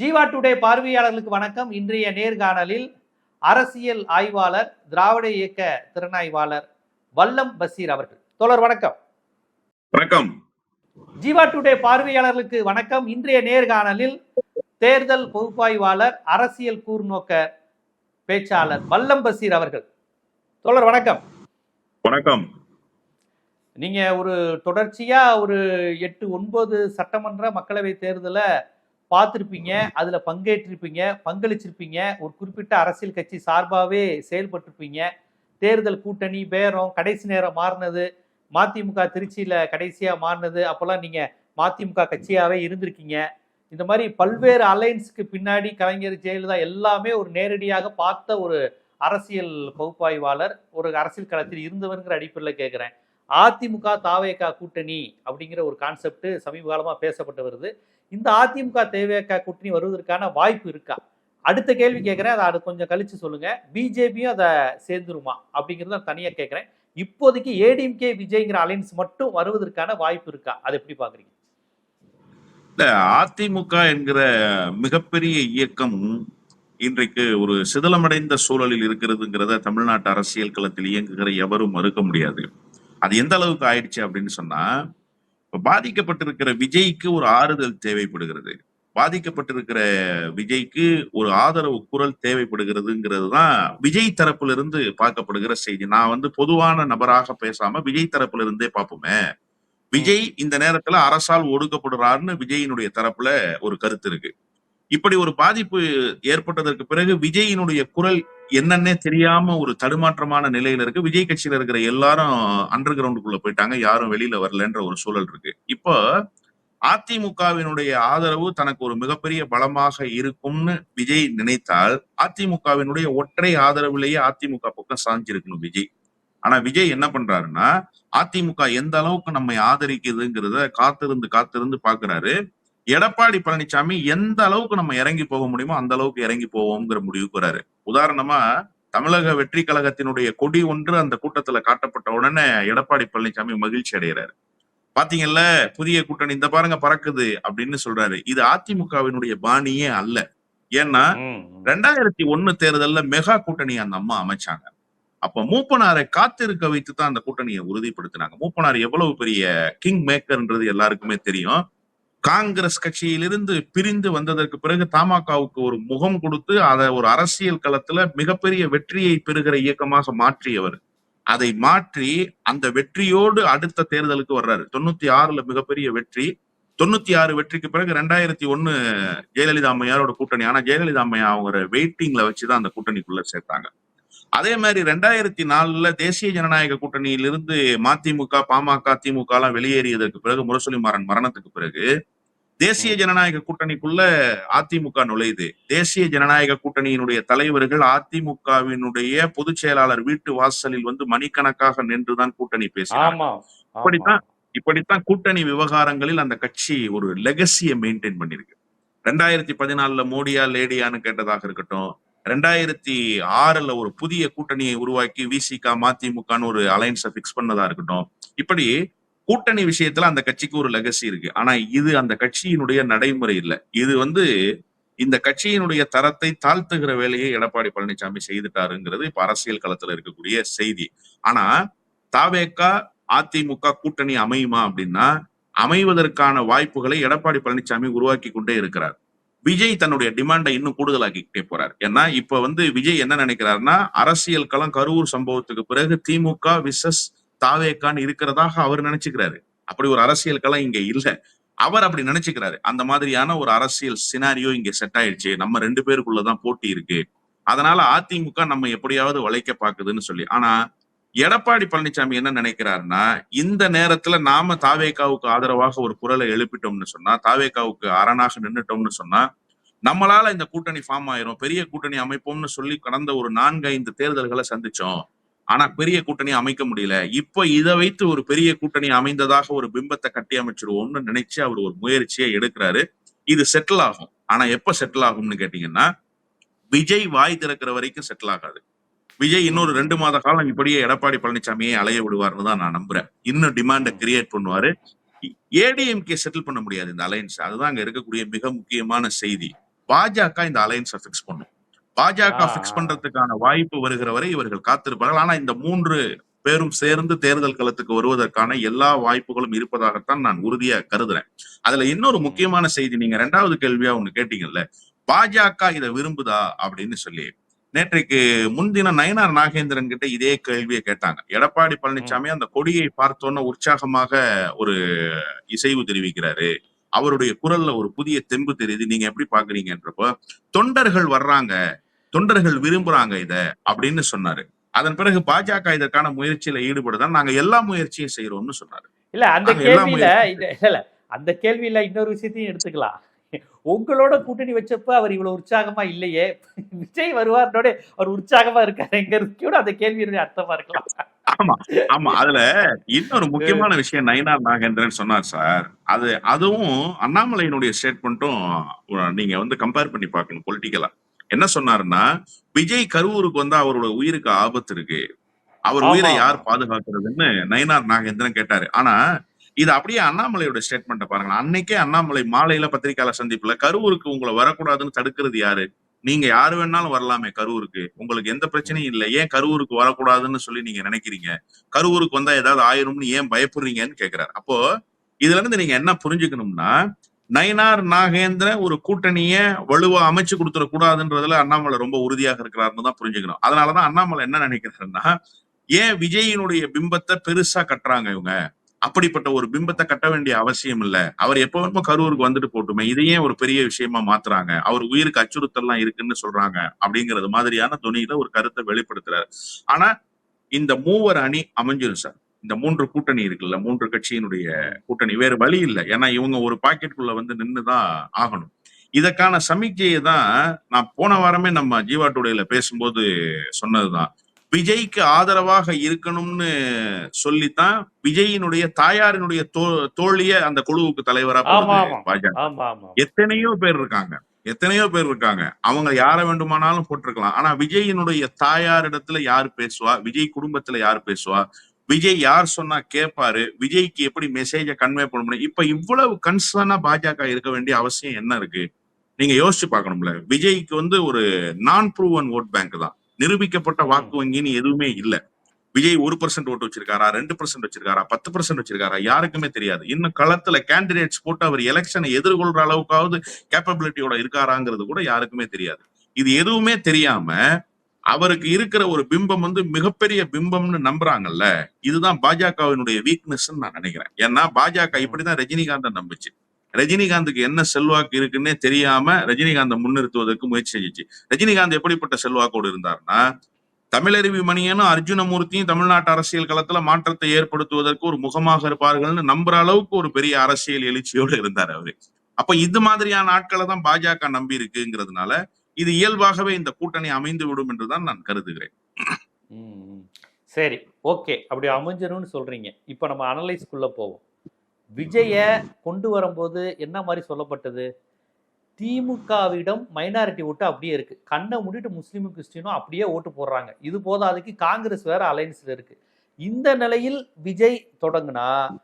Jeeva today பார்வையாளர்களுக்கு வணக்கம். இன்றைய நேர்காணலில் அரசியல் ஆய்வாளர் திராவிட இயக்க திறனாய்வாளர் வல்லம் பசீர் அவர்கள். தோழர் வணக்கம். வணக்கம். ஜீவா டுடே பார்வையாளர்களுக்கு வணக்கம். இன்றைய நேர்காணலில் தேர்தல் பகுப்பாய்வாளர் அரசியல் கூர்நோக்க பேச்சாளர் வல்லம் பசீர் அவர்கள். தோழர் வணக்கம். வணக்கம். நீங்க ஒரு தொடர்ச்சியா ஒரு எட்டு ஒன்பது சட்டமன்ற மக்களவை தேர்தலை பார்த்துருப்பீங்க அதுல பங்கேற்றிருப்பீங்க பங்களிச்சிருப்பீங்க ஒரு குறிப்பிட்ட அரசியல் கட்சி சார்பாகவே செயல்பட்டிருப்பீங்க. தேர்தல் கூட்டணி பேரம் கடைசி நேரம் மாறினது மதிமுக திருச்சியில கடைசியா மாறினது அப்போல்லாம் நீங்க மதிமுக கட்சியாவே இருந்திருக்கீங்க. இந்த மாதிரி பல்வேறு அலைன்ஸ்க்கு பின்னாடி கலைஞர் ஜெயலலிதா எல்லாமே ஒரு நேரடியாக பார்த்த ஒரு அரசியல் பகுப்பாய்வாளர் ஒரு அரசியல் களத்தில் இருந்தவருங்கிற அடிப்படையில் கேட்குறேன் அதிமுக தாவேகா கூட்டணி அப்படிங்கிற ஒரு கான்செப்ட் சமீப காலமாக பேசப்பட்டு வருது. இந்த அதிமுக தேவையக்க கூட்டணி வருவதற்கான வாய்ப்பு இருக்கா? அடுத்த கேள்வி கேட்குறேன். அதை அது கொஞ்சம் கழிச்சு சொல்லுங்க. பிஜேபியும் அதை சேர்ந்துருமா? அப்படிங்கிறத நான் தனியாக கேட்குறேன். இப்போதைக்கு ஏடிஎம்கே விஜய்ங்கிற அலைன்ஸ் மட்டும் வருவதற்கான வாய்ப்பு இருக்கா? அதை எப்படி பாக்குறீங்க இல்ல அதிமுக என்கிற மிகப்பெரிய இயக்கம் இன்றைக்கு ஒரு சிதலமடைந்த சூழலில் இருக்கிறதுங்கிறத தமிழ்நாட்டு அரசியல் களத்தில் இயங்குகிற எவரும் மறுக்க முடியாது. அது எந்த அளவுக்கு ஆயிடுச்சு அப்படின்னு சொன்னா பாதிக்கப்பட்டிருக்கிற விஜய்க்கு ஒரு ஆறுதல் தேவைப்படுகிறது. பாதிக்கப்பட்டிருக்கிற விஜய்க்கு ஒரு ஆதரவு குரல் தேவைப்படுகிறதுங்கிறது தான் விஜய் தரப்புல இருந்து பார்க்கப்படுகிற செய்தி. நான் வந்து பொதுவான நபராக பேசாம விஜய் தரப்புல இருந்தே பார்ப்போமே. விஜய் இந்த நேரத்துல அரசால் ஒடுக்கப்படுறாருன்னு விஜயினுடைய தரப்புல ஒரு கருத்து இருக்கு. இப்படி ஒரு பாதிப்பு ஏற்பட்டதற்கு பிறகு விஜயினுடைய குரல் என்னன்னே தெரியாம ஒரு தடுமாற்றமான நிலையில இருக்கு. விஜய் கட்சியில இருக்கிற எல்லாரும் அண்டர் கிரவுண்டுக்குள்ள போயிட்டாங்க. யாரும் வெளியில வரலன்ற ஒரு சூழல் இருக்கு. இப்போ அதிமுகவினுடைய ஆதரவு தனக்கு ஒரு மிகப்பெரிய பலமாக இருக்கும்னு விஜய் நினைத்தால் அதிமுகவினுடைய ஒற்றை ஆதரவுலேயே அதிமுக பக்கம் சாஞ்சிருக்கணும் விஜய். ஆனா விஜய் என்ன பண்றாருன்னா அதிமுக எந்த அளவுக்கு நம்மை ஆதரிக்குதுங்கிறத காத்திருந்து காத்திருந்து பாக்குறாரு எடப்பாடி பழனிசாமி எந்த அளவுக்கு நம்ம இறங்கி போக முடியுமோ அந்த அளவுக்கு இறங்கி போவோம்ங்கிற முடிவுக்கு வராரு. உதாரணமா தமிழக வெற்றி கழகத்தினுடைய கொடி ஒன்று அந்த கூட்டத்துல காட்டப்பட்ட உடனே எடப்பாடி பழனிசாமி மகிழ்ச்சி அடைகிறாரு. பாத்தீங்கல்ல புதிய கூட்டணி இந்த பாருங்க பறக்குது அப்படின்னு சொல்றாரு. இது அதிமுகவினுடைய பாணியே அல்ல. ஏன்னா ரெண்டாயிரத்தி ஒண்ணு தேர்தல்ல மெகா கூட்டணி அந்த அம்மா அமைச்சாங்க. அப்ப மூப்பனாரை காத்திருக்க வைத்து தான் அந்த கூட்டணியை உறுதிப்படுத்தினாங்க. மூப்பனார் எவ்வளவு பெரிய கிங் மேக்கர்ன்றது எல்லாருக்குமே தெரியும். காங்கிரஸ் கட்சியிலிருந்து பிரிந்து வந்ததற்கு பிறகு தமாகவுக்கு ஒரு முகம் கொடுத்து அதை ஒரு அரசியல் களத்துல மிகப்பெரிய வெற்றியை பெறுகிற இயக்கமாக மாற்றியவர். அதை மாற்றி அந்த வெற்றியோடு அடுத்த தேர்தலுக்கு வர்றாரு. தொண்ணூத்தி ஆறுல மிகப்பெரிய வெற்றி. தொண்ணூத்தி ஆறு வெற்றிக்கு பிறகு ரெண்டாயிரத்தி ஒண்ணு ஜெயலலிதா அம்மையாரோட கூட்டணி. ஆனா ஜெயலலிதா அம்மையா அவங்க வெயிட்டிங்ல வச்சுதான் அந்த கூட்டணிக்குள்ள சேர்த்தாங்க. அதே மாதிரி ரெண்டாயிரத்தி நாலுல தேசிய ஜனநாயக கூட்டணியிலிருந்து மதிமுக பாமக திமுக எல்லாம் வெளியேறியதற்கு பிறகு முரசொலி மாறன் மரணத்துக்கு பிறகு தேசிய ஜனநாயக கூட்டணிக்குள்ள அதிமுக நுழையுது. தேசிய ஜனநாயக கூட்டணியினுடைய தலைவர்கள் அதிமுகவினுடைய பொதுச் செயலாளர் வீட்டு வாசலில் வந்து மணிக்கணக்காக நின்றுதான் கூட்டணி பேசினார் ஆமா இப்படித்தான் இப்படித்தான் கூட்டணி விவகாரங்களில் அந்த கட்சி ஒரு லெகசியை மெயின்டைன் பண்ணிருக்கு ரெண்டாயிரத்தி பதினாலுல மோடியா லேடியான்னு கேட்டதாக இருக்கட்டும் ரெண்டாயிரத்தி ஆறுல ஒரு புதிய கூட்டணியை உருவாக்கி விசிகா மதிமுகன்னு ஒரு அலைன்ஸை பிக்ஸ் பண்ணதா இருக்கட்டும் இப்படி கூட்டணி விஷயத்துல அந்த கட்சிக்கு ஒரு லெகசி இருக்கு. ஆனா இது அந்த கட்சியினுடைய நடைமுறை இல்லை. இது வந்து இந்த கட்சியினுடைய தரத்தை தாழ்த்துகிற வேலையை எடப்பாடி பழனிசாமி செய்துட்டாருங்கிறது இப்ப அரசியல் களத்துல இருக்கக்கூடிய செய்தி. ஆனா தாவேக்கா அதிமுக கூட்டணி அமையுமா அப்படின்னா அமைவதற்கான வாய்ப்புகளை எடப்பாடி பழனிசாமி உருவாக்கி கொண்டே இருக்கிறார். விஜய் தன்னுடைய டிமாண்டை இன்னும் கூடுதலாக்கிக்கிட்டே போறார். ஏன்னா இப்ப வந்து விஜய் என்ன நினைக்கிறாருன்னா அரசியல் களம் கரூர் சம்பவத்துக்கு பிறகு திமுக விசஸ் தாவேக்கான்னு இருக்கிறதாக அவர் நினைச்சுக்கிறாரு. அப்படி ஒரு அரசியல் களம் இங்க இல்ல. அவர் அப்படி நினைச்சுக்கிறாரு. அந்த மாதிரியான ஒரு அரசியல் சினாரியோ இங்க செட் ஆயிடுச்சு. நம்ம ரெண்டு பேருக்குள்ளதான் போட்டி இருக்கு. அதனால அதிமுக நம்ம எப்படியாவது வளைக்க பாக்குதுன்னு சொல்லி. ஆனா எடப்பாடி பழனிசாமி என்ன நினைக்கிறாருன்னா இந்த நேரத்துல நாம தாவேக்காவுக்கு ஆதரவாக ஒரு குரலை எழுப்பிட்டோம்னு சொன்னா தாவேக்காவுக்கு அரணாக நின்னுட்டோம்னு சொன்னா நம்மளால இந்த கூட்டணி ஃபார்ம் ஆயிரும். பெரிய கூட்டணி அமைப்போம்னு சொல்லி கடந்த ஒரு நான்கு ஐந்து தேர்தல்களை சந்திச்சோம். ஆனா பெரிய கூட்டணி அமைக்க முடியல. இப்ப இதை வைத்து ஒரு பெரிய கூட்டணி அமைந்ததாக ஒரு பிம்பத்தை கட்டி அமைச்சிருவோம்னு நினைச்சு அவர் ஒரு முயற்சியை எடுக்கிறாரு. இது செட்டில் ஆகும். ஆனா எப்ப செட்டில் ஆகும்னு கேட்டீங்கன்னா விஜய் வாய் திறக்கிற வரைக்கும் செட்டில் ஆகாது. விஜய் இன்னொரு ரெண்டு மாத காலம் இப்படியே எடப்பாடி பழனிசாமியை அலைய விடுவார்னு தான் நான் நம்புறேன். இன்னும் டிமாண்டை கிரியேட் பண்ணுவாரு. ஏடிஎம்கே செட்டில் பண்ண முடியாது இந்த அலையன்ஸ் அதுதான் அங்க இருக்கக்கூடிய மிக முக்கியமான செய்தி. பாஜக இந்த அலையன்ஸை ஃபிக்ஸ் பண்ணும். பாஜக ஆ. பண்றதுக்கான வாய்ப்பு வருகிற வரை இவர்கள் காத்திருப்பார்கள். ஆனா இந்த மூன்று பேரும் சேர்ந்து தேர்தல் களத்துக்கு வருவதற்கான எல்லா வாய்ப்புகளும் இருப்பதாகத்தான் நான் உறுதியா கருதுறேன். அதுல இன்னொரு முக்கியமான செய்தி நீங்க ரெண்டாவது கேள்வியா ஒண்ணு கேட்டீங்கல்ல? பாஜக இதை விரும்புதா அப்படின்னு சொல்லி. நேற்றைக்கு முன்தினம் நயனார் நாகேந்திரன் கிட்ட இதே கேள்வியை கேட்டாங்க. எடப்பாடி பழனிசாமி அந்த கொடியை பார்த்தோன்ன உற்சாகமாக ஒரு இசைவு தெரிவிக்கிறாரு. அவருடைய குரல்ல ஒரு புதிய தெம்பு தெரியுது. நீங்க எப்படி பாக்குறீங்கன்றப்போ தொண்டர்கள் வர்றாங்க தொண்டர்கள் விரும்புறாங்க இத அப்படின்னு சொன்னாரு. அதன் பிறகு பாஜக இதற்கான முயற்சியில ஈடுபடுதான் நாங்க எல்லா முயற்சியும் செய்யறோம்னு சொன்னாரு. இல்ல அந்த கேள்வியில இல்ல அந்த கேள்வியில இன்னொரு விஷயத்தையும் எடுத்துக்கலாம். உங்களோட கூட்டணி வச்சப்ப அவர் இவ்வளவு உற்சாகமா இல்லையே. விஜய் வருவார்னோட அவர் உற்சாகமா இருக்காருங்கிறது கூட அந்த கேள்வியினுடைய அர்த்தமா இருக்கலாம். ஆமா ஆமா. அதுல இன்னொரு முக்கியமான விஷயம் நயினார் நாகேந்திரன் சொன்னார் சார். அது அதுவும் அண்ணாமலையினுடைய ஸ்டேட்மெண்ட்டும் நீங்க வந்து கம்பேர் பண்ணி பார்க்கணும் பொலிட்டிக்கலா என்ன சொன்னாருன்னா விஜய் கரூருக்கு வந்தா அவரோட உயிருக்கு ஆபத்து இருக்கு. அவர் உயிரை யார். பாதுகாக்கிறதுன்னு நயினார் நாகேந்திரன் கேட்டாரு. ஆனா இது அப்படியே அண்ணாமலையோட ஸ்டேட்மெண்ட்டை பாருங்க அன்னைக்கே அண்ணாமலை மாலையில பத்திரிகையாளர் சந்திப்புல கரூருக்கு உங்களை வரக்கூடாதுன்னு தடுக்கிறது யாரு? நீங்க யாரு வேணாலும் வரலாமே கரூருக்கு. உங்களுக்கு எந்த பிரச்சனையும் இல்லை. ஏன் கரூருக்கு வரக்கூடாதுன்னு சொல்லி நீங்க நினைக்கிறீங்க? கரூருக்கு வந்தா ஏதாவது ஆயிரும்னு ஏன் பயப்படுறீங்கன்னு கேக்குறாரு. அப்போ இதுல இருந்து நீங்க என்ன புரிஞ்சுக்கணும்னா நயனார் நாகேந்திரன் ஒரு கூட்டணிய வலுவா அமைச்சு கொடுத்துட கூடாதுன்றதுல அண்ணாமலை ரொம்ப உறுதியாக இருக்கிறாருன்னு தான் புரிஞ்சுக்கணும். அதனாலதான் அண்ணாமலை என்ன நினைக்கிறாருன்னா ஏன் விஜயினுடைய பிம்பத்தை பெருசா கட்டுறாங்க இவங்க? அப்படிப்பட்ட ஒரு பிம்பத்தை கட்ட வேண்டிய அவசியம் இல்ல. அவர் எப்ப கரூருக்கு வந்துட்டு போட்டுமே இதையே ஒரு பெரிய விஷயமா மாத்துறாங்க. அவர் உயிருக்கு அச்சுறுத்தல்லாம் இருக்குன்னு சொல்றாங்க அப்படிங்கறது மாதிரியான துணியில ஒரு கருத்தை வெளிப்படுத்துறாரு. ஆனா இந்த மூவர் அணி அமைஞ்சிரும் சார். இந்த மூன்று கூட்டணி இருக்குல்ல மூன்று கட்சியினுடைய கூட்டணி. வேறு வழி இல்லை. ஏன்னா இவங்க ஒரு பாக்கெட்டுக்குள்ள வந்து நின்னுதான் ஆகணும். இதற்கான சமிக்கையை தான் நான் போன வாரமே நம்ம ஜீவா டுடேல பேசும்போது சொன்னதுதான். விஜய்க்கு ஆதரவாக இருக்கணும்னு சொல்லித்தான் விஜயினுடைய தாயாரினுடைய தோழிய அந்த குழுவுக்கு தலைவரா. பாஜக. எத்தனையோ பேர் இருக்காங்க. எத்தனையோ பேர் இருக்காங்க. அவங்க யார வேண்டுமானாலும் போட்டிருக்கலாம். ஆனா விஜயினுடைய தாயாரிடத்துல யார் பேசுவா? விஜய் குடும்பத்துல யார் பேசுவா? விஜய் யார் சொன்னா கேட்பாரு விஜய்க்கு எப்படி மெசேஜ கன்வே பண்ண முடியும்? இப்ப இவ்வளவு கன்சர்னா பாஜக இருக்க வேண்டிய அவசியம் என்ன இருக்கு? நீங்க யோசிச்சு பார்க்கணும்ல. விஜய்க்கு வந்து ஒரு நான் ப்ரூவன் ஓட் பேங்க் தான். நிரூபிக்கப்பட்ட வாக்கு வங்கின்னு எதுவுமே இல்ல. விஜய் ஒரு பர்சன்ட் ஓட்டு வச்சிருக்காரா ரெண்டு பர்சன்ட் வச்சிருக்காரா பத்து பர்சன்ட் வச்சிருக்காரா யாருக்குமே தெரியாது. இன்னும் களத்துல கேண்டிடேட்ஸ் போட்டு அவர் எலெக்ஷனை எதிர்கொள்ற அளவுக்காவது கேப்பபிலிட்டியோட இருக்காராங்கிறது கூட யாருக்குமே தெரியாது. இது எதுவுமே தெரியாம அவருக்கு இருக்கிற ஒரு பிம்பம் வந்து மிகப்பெரிய பிம்பம்னு நம்புறாங்கல்ல இதுதான் பாஜகவினுடைய வீக்னஸ் நான் நினைக்கிறேன். ஏன்னா பாஜக இப்படிதான் ரஜினிகாந்த நம்புச்சு. ரஜினிகாந்துக்கு என்ன செல்வாக்கு இருக்குன்னே தெரியாம ரஜினிகாந்தை முன்னிறுத்துவதற்கு முயற்சி செஞ்சுச்சு. ரஜினிகாந்த் எப்படிப்பட்ட செல்வாக்கோடு இருந்தார்னா தமிழருவி மணியனும் அர்ஜுனமூர்த்தியும் தமிழ்நாட்டு அரசியல் களத்துல மாற்றத்தை ஏற்படுத்துவதற்கு ஒரு முகமாக இருப்பார்கள்னு நம்புற அளவுக்கு ஒரு பெரிய அரசியல் எழுச்சியோடு இருந்தார் அவரு. அப்ப இது மாதிரியான ஆட்களை தான் பாஜக நம்பி இருக்குங்கிறதுனால இது இயல்பாகவே இந்த கூட்டணி அமைந்து விடும் என்றுதான் நான் கருதுகிறேன். சரி ஓகே. அப்படி அமைஞ்சிரும்னு சொல்றீங்க. இப்போ நம்ம அனலைஸ்க்குள்ள போவோம். விஜய கொண்டு வரும்போது என்ன மாதிரி சொல்லப்பட்டது? திமுகவிடம் மைனாரிட்டி ஓட்டு அப்படியே இருக்கு. கண்ணை மூடிட்டு முஸ்லீமும் கிறிஸ்டினும் அப்படியே ஓட்டு போடுறாங்க. இது போதாதுக்கு காங்கிரஸ் வேற அலைன்ஸ்ல இருக்கு. இந்த நிலையில் விஜய் தொடங்கினா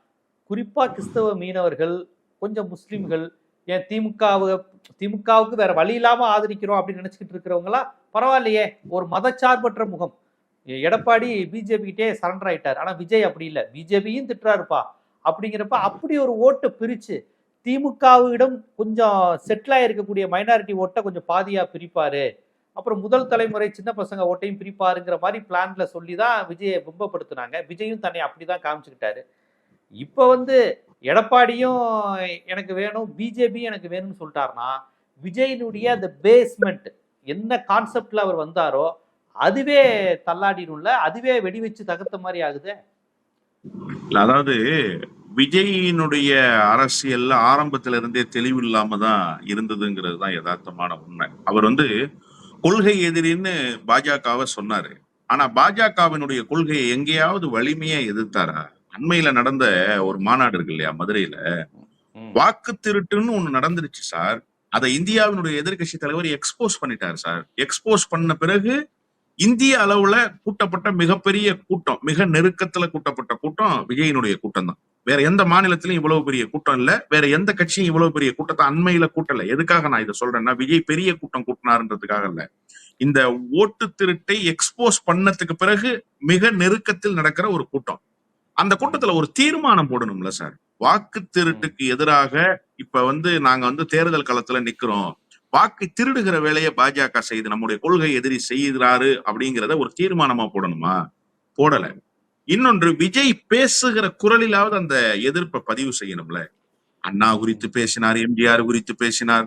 குறிப்பா கிறிஸ்தவ மீனவர்கள் கொஞ்சம் முஸ்லீம்கள் ஏன் திமுகவு திமுகவுக்கு வேற வழி இல்லாம ஆதரிக்கிறோம் அப்படின்னு நினைச்சுக்கிட்டு இருக்கிறவங்களா? பரவாயில்லையே ஒரு மதச்சார்பற்ற முகம். எடப்பாடி பிஜேபி கிட்டே சரண்டர் ஆயிட்டார். ஆனா விஜய் அப்படி இல்லை. பிஜேபியும் திட்டுறாருப்பா. அப்படிங்கிறப்ப அப்படி ஒரு ஓட்டை பிரிச்சு திமுகவிடம் கொஞ்சம் செட்டில் இருக்கக்கூடிய மைனாரிட்டி ஓட்டை கொஞ்சம் பாதியா பிரிப்பாரு. அப்புறம் முதல் தலைமுறை சின்ன பசங்க ஓட்டையும் பிரிப்பாருங்கிற மாதிரி பிளான்ல சொல்லி தான் விஜயை பிம்பப்படுத்தினாங்க. விஜயும் தன்னை அப்படிதான் காமிச்சுக்கிட்டாரு. இப்போ வந்து எடப்பாடியும் எனக்கு வேணும் பிஜேபியும் எனக்கு வேணும்னு சொல்லிட்டாருன்னா விஜயினுடைய அந்த பேஸ்மெண்ட் என்ன கான்செப்ட்ல அவர் வந்தாரோ அதுவே தள்ளாடிடும்ல அதுவே வெடி வச்சு தகர்த்த மாதிரி ஆகுது. அதாவது விஜயினுடைய அரசியல்ல ஆரம்பத்துல இருந்தே தெளிவு இல்லாம தான் இருந்ததுங்கிறது தான் யதார்த்தமான உண்மை. அவர் வந்து கொள்கை எதிரின்னு பாஜகவை சொன்னாரு. ஆனா பாஜகவினுடைய கொள்கையை எங்கேயாவது வலிமையா எதிர்த்தாரா? அண்மையில நடந்த ஒரு மாநாடு இருக்கு இல்லையா மதுரையில. வாக்கு திருட்டுன்னு ஒண்ணு நடந்துருச்சு சார். அதை இந்தியாவினுடைய எதிர்க்கட்சி தலைவர் எக்ஸ்போஸ் பண்ணிட்டார் சார். எக்ஸ்போஸ் பண்ண பிறகு இந்திய அளவுல கூட்டப்பட்ட மிகப்பெரிய கூட்டம் மிக நெருக்கத்துல கூட்டப்பட்ட கூட்டம் விஜயனுடைய கூட்டம் தான் வேற எந்த மாநிலத்திலும் இவ்வளவு பெரிய கூட்டம் இல்ல. வேற எந்த கட்சியும் இவ்வளவு பெரிய கூட்டத்தை அண்மையில கூட்டல. எதுக்காக நான் இதை சொல்றேன்னா விஜய் பெரிய கூட்டம் கூட்டினாருன்றதுக்காக இல்ல. இந்த ஓட்டு திருட்டை எக்ஸ்போஸ் பண்ணதுக்கு பிறகு மிக நெருக்கத்தில் நடக்கிற ஒரு கூட்டம். அந்த கூட்டத்துல ஒரு தீர்மானம் போடணும்ல சார். வாக்கு திருட்டுக்கு எதிராக இப்ப வந்து நாங்க வந்து தேர்தல் களத்துல நிக்கிறோம். வாக்கு திருடுகிற வேலையை பாஜக செய்து நம்முடைய கொள்கை எதிரி செய்கிறாரு அப்படிங்கிறத ஒரு தீர்மானமா போடணுமா? போடல. இன்னொன்று விஜய் பேசுகிற குரலிலாவது அந்த எதிர்ப்பை பதிவு செய்யணும்ல. அண்ணா குறித்து பேசினார் எம்ஜிஆர் குறித்து பேசினார்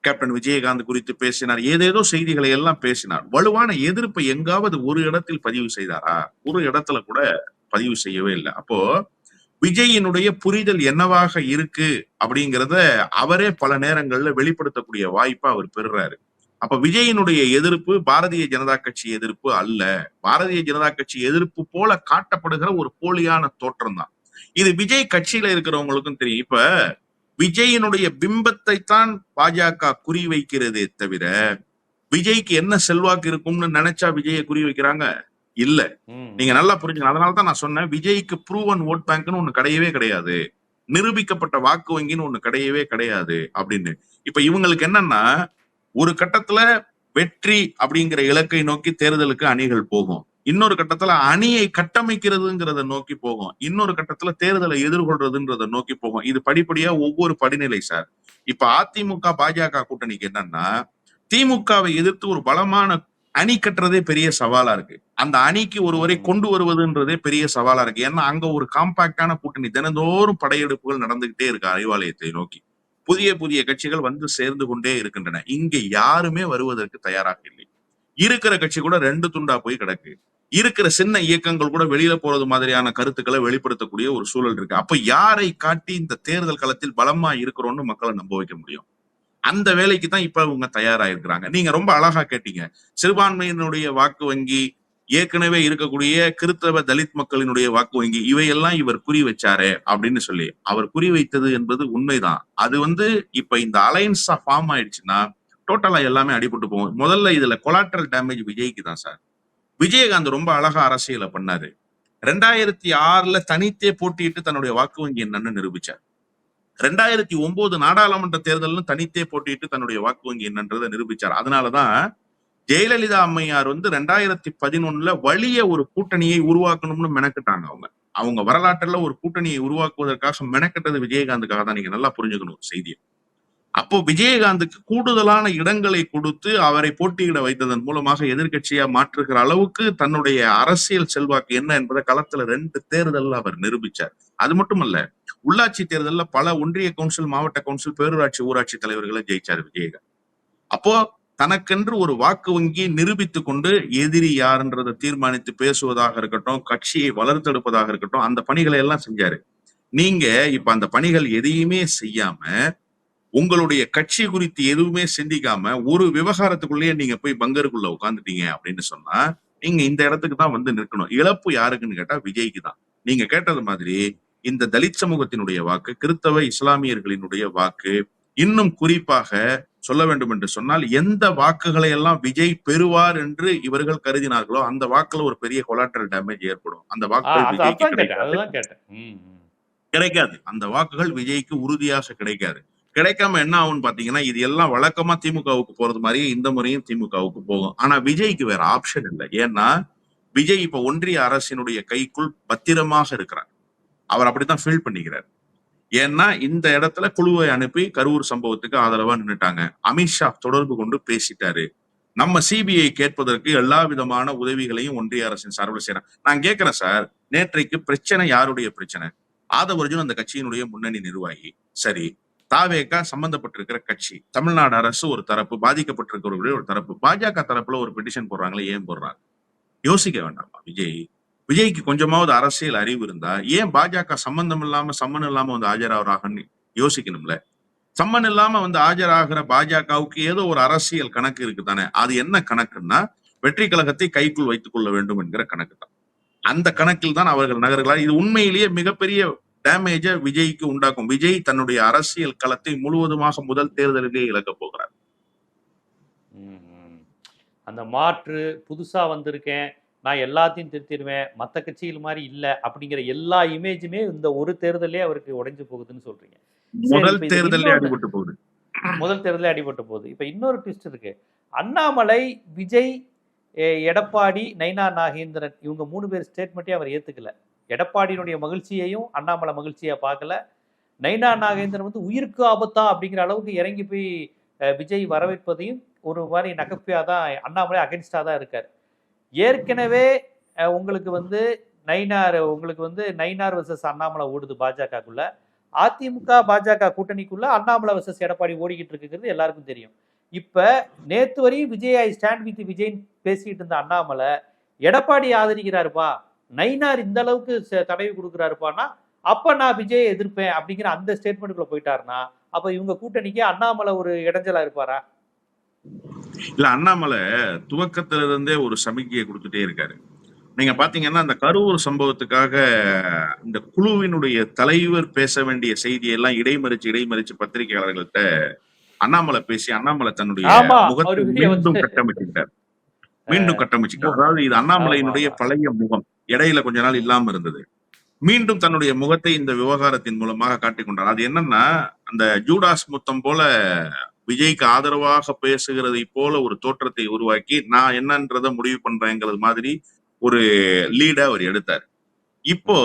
கேப்டன் விஜயகாந்த் குறித்து பேசினார் ஏதேதோ செய்திகளை எல்லாம் பேசினார். வலுவான எதிர்ப்பை எங்காவது ஒரு இடத்தில் பதிவு செய்தாரா? ஒரு இடத்துல கூட பதிவு செய்யவே இல்லை. அப்போ விஜயினுடைய புரிதல் என்னவாக இருக்கு அப்படிங்கிறத அவரே பல நேரங்கள்ல வெளிப்படுத்தக்கூடிய வாய்ப்பை அவர் பெறுறாரு. அப்ப விஜயினுடைய எதிர்ப்பு பாரதிய ஜனதா கட்சி எதிர்ப்பு அல்ல. பாரதிய ஜனதா கட்சி எதிர்ப்பு போல காட்டப்படுகிற ஒரு போலியான தோற்றம் தான் இது விஜய் கட்சியில இருக்கிறவங்களுக்கும் தெரியும். இப்ப விஜயினுடைய பிம்பத்தை தான் பாஜக குறி வைக்கிறதே தவிர விஜய்க்கு என்ன செல்வாக்கு இருக்கும்னு நினைச்சா விஜயை குறி வைக்கிறாங்க இல்ல. நீங்க நல்லா புரிஞ்சுங்க அதனால தான் நான் சொன்னேன் விஜய்க்கு ப்ரூவன் ஓட் பேங்க்னு ஒண்ணு கிடையவே கிடையாது. நிரூபிக்கப்பட்ட வாக்கு வங்கின்னு ஒண்ணு கிடையவே கிடையாது அப்படின்னு. இப்ப இவங்களுக்கு என்னன்னா ஒரு கட்டத்துல வெற்றி அப்படிங்கிற இலக்கை நோக்கி தேர்தலுக்கு அணிகள் போகும். இன்னொரு கட்டத்துல அணியை கட்டமைக்கிறதுங்கிறத நோக்கி போகும். இன்னொரு கட்டத்துல தேர்தலை எதிர்கொள்றதுன்றத நோக்கி போகும். இது படிப்படியா ஒவ்வொரு படிநிலை சார். இப்ப அதிமுக பாஜக கூட்டணிக்கு என்னன்னா திமுகவை எதிர்த்து ஒரு பலமான அணி கட்டுறதே பெரிய சவாலா இருக்கு. அந்த அணிக்கு ஒருவரை கொண்டு வருவதுன்றதே பெரிய சவாலா இருக்கு. ஏன்னா அங்க ஒரு காம்பாக்டான கூட்டணி தினந்தோறும் படையெடுப்புகள் நடந்துகிட்டே இருக்கு அறிவாலயத்தை நோக்கி. புதிய புதிய கட்சிகள் வந்து சேர்ந்து கொண்டே இருக்கின்றன. இங்க யாருமே வருவதற்கு தயாராக இல்லை. இருக்கிற கட்சி கூட ரெண்டு துண்டா போய் கிடக்கு. இருக்கிற சின்ன இயக்கங்கள் கூட வெளியில போறது மாதிரியான கருத்துக்களை வெளிப்படுத்தக்கூடிய ஒரு சூழல் இருக்கு. அப்ப யாரை காட்டி இந்த தேர்தல் களத்தில் பலமா இருக்கிறோம்னு மக்களை நம்ப வைக்க முடியும்? அந்த வேலைக்கு தான் இப்ப இவங்க தயாராயிருக்கிறாங்க. நீங்க ரொம்ப அழகா கேட்டீங்க. சிறுபான்மையினுடைய வாக்கு வங்கி ஏற்கனவே இருக்கக்கூடிய கிறித்தவ தலித் மக்களினுடைய வாக்கு வங்கி இவையெல்லாம் இவர் குறி வச்சாரு அப்படின்னு சொல்லி அவர் குறி வைத்தது என்பது உண்மைதான். அது வந்து இப்ப இந்த அலையன்ஸா ஃபார்ம் ஆயிடுச்சுன்னா டோட்டலா எல்லாமே அடிபட்டு போகும். முதல்ல இதுல கொலாட்ரல் டேமேஜ் விஜய்க்கு தான் சார். விஜயகாந்த் ரொம்ப அழகா அரசியலை பண்ணாரு. ரெண்டாயிரத்தி ஆறுல தனித்தே போட்டியிட்டு தன்னுடைய வாக்கு வங்கி என்னன்னு நிரூபிச்சார். ரெண்டாயிரத்தி ஒன்பது நாடாளுமன்ற தேர்தலும் தனித்தே போட்டியிட்டு தன்னுடைய வாக்கு வங்கி என்னன்றதை நிரூபிச்சார். அதனாலதான் ஜெயலலிதா அம்மையார் வந்து ரெண்டாயிரத்தி பதினொன்னுல வலிய ஒரு கூட்டணியை உருவாக்கணும்னு மெனக்கிட்டாங்க அவங்க. அவங்க வரலாற்றுல ஒரு கூட்டணியை உருவாக்குவதற்காக மெனக்கட்டது விஜயகாந்துக்காக தான் நீங்க நல்லா புரிஞ்சுக்கணும் ஒரு செய்தியை. அப்போ விஜயகாந்துக்கு கூடுதலான இடங்களை கொடுத்து அவரை போட்டியிட வைத்ததன் மூலமாக எதிர்க்கட்சியா மாற்றுகிற அளவுக்கு தன்னுடைய அரசியல் செல்வாக்கு என்ன என்பதை களத்துல ரெண்டு தேர்தலில் அவர் நிரூபிச்சார். அது மட்டுமல்ல உள்ளாட்சி தேர்தலில் பல ஒன்றிய கவுன்சில் மாவட்ட கவுன்சில் பேரூராட்சி ஊராட்சி தலைவர்களை ஜெயிச்சார் விஜயகாந்த். அப்போ தனக்கென்று ஒரு வாக்கு வங்கி நிரூபித்து கொண்டு எதிரி யாருன்றதை தீர்மானித்து பேசுவதாக இருக்கட்டும் கட்சியை வளர்த்தெடுப்பதாக இருக்கட்டும் அந்த பணிகளை எல்லாம் செஞ்சாரு. நீங்க இப்ப அந்த பணிகள் எதையுமே செய்யாம உங்களுடைய கட்சி குறித்து எதுவுமே சிந்திக்காம ஒரு விவகாரத்துக்குள்ளேயே நீங்க போய் பங்கருக்குள்ள உட்காந்துட்டீங்க அப்படின்னு சொன்னா நீங்க இந்த இடத்துக்கு தான் வந்து நிற்கணும். இழப்பு யாருக்குன்னு கேட்டா விஜய்க்கு தான். நீங்க கேட்டது மாதிரி இந்த தலித் சமூகத்தினுடைய வாக்கு கிறித்தவ இஸ்லாமியர்களினுடைய வாக்கு இன்னும் குறிப்பாக சொல்ல வேண்டும் என்று சொன்னால் எந்த வாக்குகளை எல்லாம் விஜய் பெறுவார் என்று இவர்கள் கருதினார்களோ அந்த வாக்குல ஒரு பெரிய கொலாட்ரல் டேமேஜ் ஏற்படும். அந்த வாக்குகள் விஜய்க்கு கிடைக்காது. கிடைக்காது. அந்த வாக்குகள் விஜய்க்கு உறுதியாக கிடைக்காது. கிடைக்காம என்ன ஆகும்னு பாத்தீங்கன்னா இது எல்லாம் வழக்கமா திமுகவுக்கு போறது மாதிரியே இந்த முறையும் திமுகவுக்கு போகும். ஆனா விஜய்க்கு வேற ஆப்ஷன் இல்லை. ஏன்னா விஜய் இப்ப ஒன்றிய அரசினுடைய கைக்குள் பத்திரமாக இருக்கிறார். அவர் அப்படித்தான் ஃபீல் பண்ணிக்கிறார். ஏன்னா இந்த இடத்துல குழுவை அனுப்பி கரூர் சம்பவத்துக்கு ஆதரவா நின்னுட்டாங்க. அமித்ஷா தொடர்பு கொண்டு பேசிட்டாரு. நம்ம சிபிஐ கேட்பதற்கு எல்லா விதமான உதவிகளையும் ஒன்றிய அரசின் சார்பில் செய்யறேன். நான் கேட்கிறேன் சார் நேற்றைக்கு பிரச்சனை யாருடைய பிரச்சனை? ஆதவர்ஜுன் அந்த கட்சியினுடைய முன்னணி நிர்வாகி. சரி தாவேகா சம்பந்தப்பட்டிருக்கிற கட்சி. தமிழ்நாடு அரசு ஒரு தரப்பு பாதிக்கப்பட்டிருக்கிறவர்களுடைய ஒரு தரப்பு. பாஜக தரப்புல ஒரு பெட்டிஷன் போடுறாங்களே ஏன் போடுறாங்க? யோசிக்க வேண்டாமா விஜய்? விஜய்க்கு கொஞ்சமாவது அரசியல் அறிவு இருந்தா ஏன் பாஜக சம்பந்தம் இல்லாம சம்மன் இல்லாம வந்து ஆஜராகிறாங்கன்னு யோசிக்கணும்ல? சம்மன் இல்லாம வந்து ஆஜராகிற பாஜகவுக்கு ஏதோ ஒரு அரசியல் கணக்கு இருக்கு தானே அது என்ன கணக்குன்னா வெற்றி கழகத்தை கைக்குள் வைத்துக் கொள்ள வேண்டும் என்கிற கணக்கு தான். அந்த கணக்கில் தான் அவர்கள் நகர்களால் இது உண்மையிலேயே மிகப்பெரிய டேமேஜ விஜய்க்கு உண்டாக்கும். விஜய் தன்னுடைய அரசியல் களத்தை முழுவதுமாக முதல் தேர்தலிலே இழக்கப் போகிறார். அந்த மாற்று புதுசா வந்திருக்கேன். நான் எல்லாத்தையும் திருத்திடுவேன் மற்ற கட்சிகள் மாதிரி இல்லை அப்படிங்கிற எல்லா இமேஜுமே இந்த ஒரு தேர்தலே அவருக்கு உடைஞ்சு போகுதுன்னு சொல்றீங்க. முதல் தேர்தலே அடிபட்டு போகுது. முதல் தேர்தலே அடிபட்ட போகுது. இப்போ இன்னொரு ட்விஸ்ட் இருக்கு. அண்ணாமலை விஜய் எடப்பாடி நைனா நாகேந்திரன் இவங்க மூணு பேர் ஸ்டேட்மெண்ட்டே அவர் ஏத்துக்கல. எடப்பாடியினுடைய மகிழ்ச்சியையும் அண்ணாமலை மகிழ்ச்சியா பார்க்கல. நைனா நாகேந்திரன் வந்து உயிருக்கு ஆபத்தா அப்படிங்கிற அளவுக்கு இறங்கி போய் விஜய் வரவேற்பதையும் ஒரு மாதிரி நகைப்பியா தான் அண்ணாமலை அகென்ஸ்டா தான் இருக்கார். ஏற்கனவே உங்களுக்கு வந்து நைனார் உங்களுக்கு வந்து நைனார் வர்சஸ் அண்ணாமலை ஓடுது பாஜகக்குள்ள. அதிமுக பாஜக கூட்டணிக்குள்ள அண்ணாமலை வர்சஸ் எடப்பாடி ஓடிக்கிட்டு இருக்குங்கிறது எல்லாருக்கும் தெரியும். இப்ப நேத்து வரையும் விஜய் ஐ ஸ்டாண்ட் வித் விஜய்ன்னு பேசிட்டு இருந்த அண்ணாமலை எடப்பாடி ஆதரிக்கிறாருப்பா நைனார் இந்த அளவுக்கு ச- தடவி கொடுக்குறாருப்பான்னா அப்ப நான் விஜயை எதிர்ப்பேன் அப்படிங்கிற அந்த ஸ்டேட்மெண்ட்டுக்குள்ள போயிட்டாருன்னா அப்ப இவங்க கூட்டணிக்கு அண்ணாமலை ஒரு இடைஞ்சலா இருப்பாரா? இல்ல அண்ணாமலை துவக்கத்துல இருந்தே ஒரு சமிக்கையை கொடுத்துட்டே இருக்காரு. நீங்க பாத்தீங்கன்னா அந்த கரூர் சம்பவத்துக்காக இந்த குழுவினுடைய தலைவர் பேச வேண்டிய செய்தியெல்லாம் இடைமறிச்சு இடைமறிச்சு பத்திரிகையாளர்கள்ட்ட அண்ணாமலை பேசி அண்ணாமலை தன்னுடைய முகத்தை மீண்டும் கட்டமைச்சுக்கிட்டார். மீண்டும் கட்டமைச்சுட்டார் அதாவது இது அண்ணாமலையினுடைய. பழைய முகம். இடையில கொஞ்ச நாள் இல்லாம இருந்தது. மீண்டும் தன்னுடைய முகத்தை இந்த விவகாரத்தின் மூலமாக காட்டிக்கொண்டார் அது என்னன்னா அந்த ஜூடாஸ் முத்தம் போல விஜய்க்கு ஆதரவாக பேசுகிறதை போல ஒரு தோற்றத்தை உருவாக்கி நான் என்னன்றதை முடிவு பண்றேங்கிறது மாதிரி ஒரு லீட அவர் எடுத்தார். இப்போ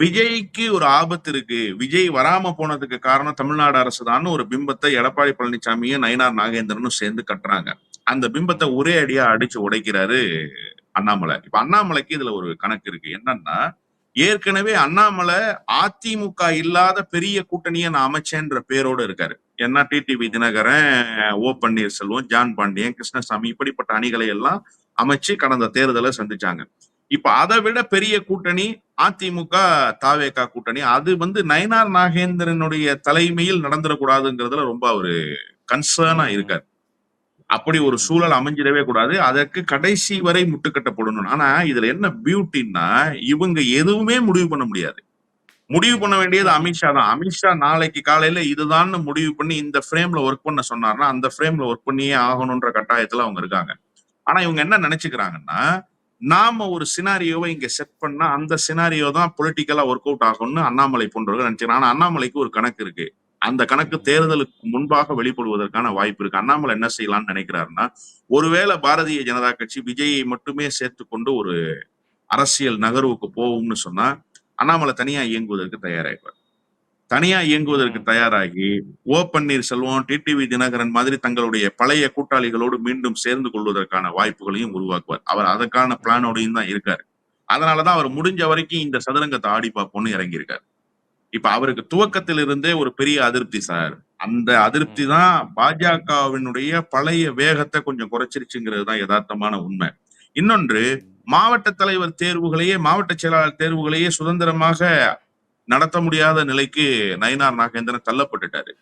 விஜய்க்கு ஒரு ஆபத்து இருக்கு. விஜய் வராம போனதுக்கு காரணம் தமிழ்நாடு அரசு தான் ஒரு பிம்பத்தை எடப்பாடி பழனிசாமியும் நயினார் நாகேந்திரனும் சேர்ந்து கட்டுறாங்க. அந்த பிம்பத்தை ஒரே அடியா அடிச்சு உடைக்கிறாரு அண்ணாமலை. இப்ப அண்ணாமலைக்கு இதுல ஒரு கணக்கு இருக்கு. என்னன்னா ஏற்கனவே அண்ணாமலை அதிமுக இல்லாத பெரிய கூட்டணியை நான் அமைச்சேன்ற பேரோட இருக்காரு. ஏன்னா டிடிவி தினகரன் ஓ பன்னீர்செல்வம் ஜான் பாண்டியன் கிருஷ்ணசாமி இப்படிப்பட்ட அணிகளை எல்லாம் அமைச்சு கடந்த தேர்தலை சந்திச்சாங்க. இப்ப அதை விட பெரிய கூட்டணி அதிமுக தாவேகா கூட்டணி. அது வந்து நயனார் நாகேந்திரனுடைய தலைமையில் நடந்துடக்கூடாதுங்கிறதுல ரொம்ப ஒரு கன்சர்னா இருக்காரு. அப்படி ஒரு சூழல் அமைஞ்சிடவே கூடாது. அதற்கு கடைசி வரை முட்டுக்கட்டப்படணும் ஆனா இதுல என்ன பியூட்டின்னா இவங்க எதுவுமே முடிவு பண்ண முடியாது. முடிவு பண்ண வேண்டியது அமித்ஷா தான். அமித்ஷா நாளைக்கு காலையில இதுதான்னு முடிவு பண்ணி இந்த ஃப்ரேம்ல ஒர்க் பண்ண சொன்னார்னா அந்த ஃப்ரேம்ல ஒர்க் பண்ணியே ஆகணும்ன்ற கட்டாயத்துல அவங்க இருக்காங்க. ஆனா இவங்க என்ன நினைச்சுக்கிறாங்கன்னா நாம ஒரு சினாரியோவை இங்க செட் பண்ணா அந்த சினாரியோ தான் பொலிட்டிக்கலா ஒர்க் அவுட் ஆகும்னு அண்ணாமலை போன்றவர்கள் நினைச்சுக்கிறாங்க. ஆனா அண்ணாமலைக்கு ஒரு கணக்கு இருக்கு. அந்த கணக்கு தேர்தலுக்கு முன்பாக வெளிப்படுவதற்கான வாய்ப்பு இருக்கு. அண்ணாமலை என்ன செய்யலாம்னு நினைக்கிறாருன்னா ஒருவேளை பாரதிய ஜனதா கட்சி விஜயை மட்டுமே சேர்த்து கொண்டு ஒரு அரசியல் நகர்வுக்கு போகும்னு சொன்னா அண்ணாமலை தனியா இயங்குவதற்கு தயாராகிப்பார் தனியா இயங்குவதற்கு தயாராகி ஓ பன்னீர்செல்வம் டிடிவி தினகரன் மாதிரி தங்களுடைய பழைய கூட்டாளிகளோடு மீண்டும் சேர்ந்து கொள்வதற்கான வாய்ப்புகளையும் உருவாக்குவார். அவர் அதற்கான பிளானோடையும் தான் இருக்காரு. அதனாலதான் அவர் முடிஞ்ச வரைக்கும் இந்த சதுரங்கத்தை ஆடி பார்ப்போம்னு இறங்கியிருக்காரு. இப்ப அவருக்கு துவக்கத்தில் இருந்தே ஒரு பெரிய அதிருப்தி சார். அந்த அதிருப்தி தான் பாஜகவினுடைய பழைய வேகத்தை கொஞ்சம் குறைச்சிருச்சுங்கிறது தான் யதார்த்தமான உண்மை. இன்னொன்று மாவட்ட தலைவர் தேர்வுகளையே மாவட்ட செயலாளர் தேர்வுகளையே சுதந்திரமாக நடத்த முடியாத நிலைக்கு நயினார் நாகேந்திரன் தள்ளப்பட்டுட்டாரு.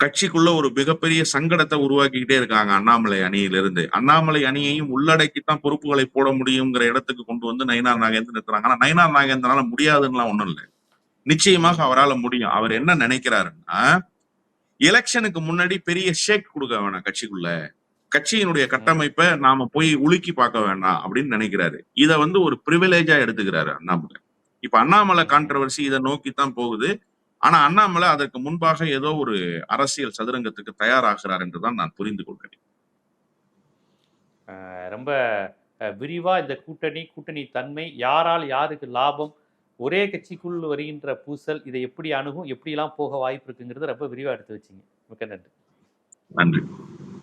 கட்சிக்குள்ள ஒரு மிகப்பெரிய சங்கடத்தை உருவாக்கிக்கிட்டே இருக்காங்க அண்ணாமலை அணியிலிருந்து. அண்ணாமலை அணியையும் உள்ளடக்கித்தான் பொறுப்புகளை போட முடியுங்கிற இடத்துக்கு கொண்டு வந்து நயினார் நாகேந்திரன் நிறுத்துறாங்க. ஆனா நயினார் நாகேந்திரனால முடியாதுன்னுலாம் ஒண்ணும் இல்லை. நிச்சயமாக அவரால் முடியும். அவர் என்ன நினைக்கிறாருன்னா எலெக்ஷனுக்கு முன்னாடி பெரிய ஷேக் கொடுக்க வேணாம் கட்சிக்குள்ள. கட்சியினுடைய கட்டமைப்பை நாம போய் உலுக்கி பார்க்க வேண்டாம் அப்படின்னு நினைக்கிறாரு. இத வந்து ஒரு பிரிவிலேஜா எடுத்துக்கிறாரு அண்ணாமலை. இப்ப அண்ணாமலை கான்ட்ரவர்சி இதை நோக்கி தான் போகுது. ஆனா அண்ணாமலை அதற்கு முன்பாக ஏதோ ஒரு அரசியல் சதுரங்கத்துக்கு தயாராகிறார் என்றுதான் நான் புரிந்து கொள்கிறேன். ரொம்ப விரிவா இந்த கூட்டணி கூட்டணி தன்மை யாரால் யாருக்கு லாபம் ஒரே கட்சிக்குள் வருகின்ற பூசல் இதை எப்படி அணுகும் எப்படிலாம் போக வாய்ப்பு இருக்குங்கிறத ரொம்ப விரிவா எடுத்து வச்சிங்க. மிக்க நன்றி. நன்றி.